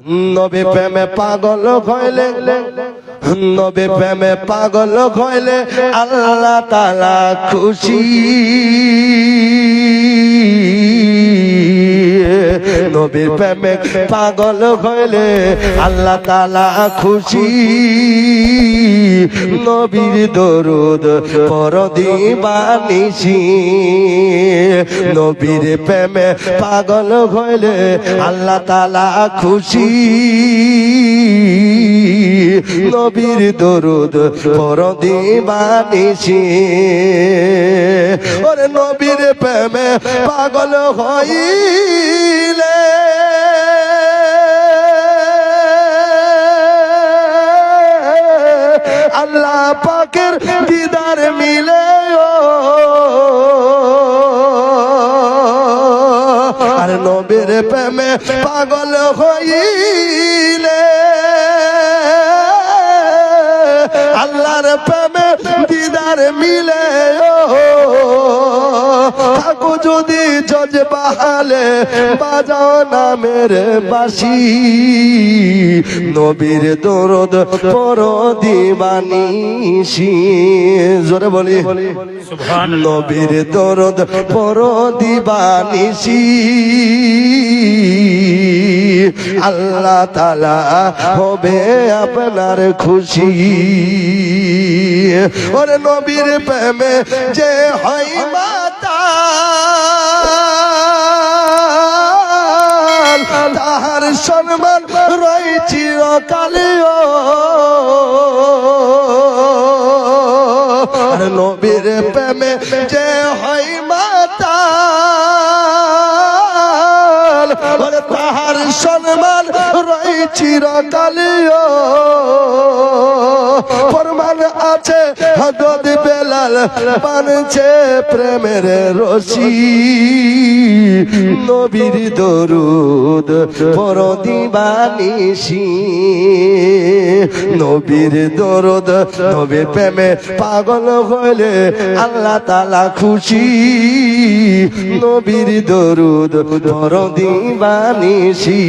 নবী প্রেমে পাগল হইলে, নবী প্রেমে পাগল হইলে আল্লাহ তালা খুশি। নবীর প্রেমে পাগল হইলে আল্লাহ তালা খুশি। নবীর দরুদ পরদিবানিসি নবীর প্রেমে পাগল হইলে আল্লাহ তালা খুশি। নবীর দরুদ পরদিবানিসি ওরে নবীর প্রেমে পাগল হইলে আল্লাহ পাকের দিদার মিলে আর নবীর প্রেমে পাগল হইলে, আল্লাহর প্রেমে দিদার মিলে থাকো যদি জজ বাহালে বাজাও নামের বাসি। নবীর দরদ পর দিবানিসি জোরে বলি। নবীর দরদ পর দিবানিসি আল্লাহ তালা হবে আপনার খুশি। ওরে নবীর প্রেমে যে হয় মাতা তাহার সম্মান রয়েছি আর নবীর প্রেমে যে হয় মাতা তাহার সম্মান রয়েছি প্রমাণ আছে? হজরত বেলাল মানছে প্রেমের রশি। নবীর দরুদ পর দিবানিসি নবীর দরদ, নবীর প্রেমে পাগল হইলে আল্লাহ তালা খুশি। নবীর দরুদ পর দিবানিসি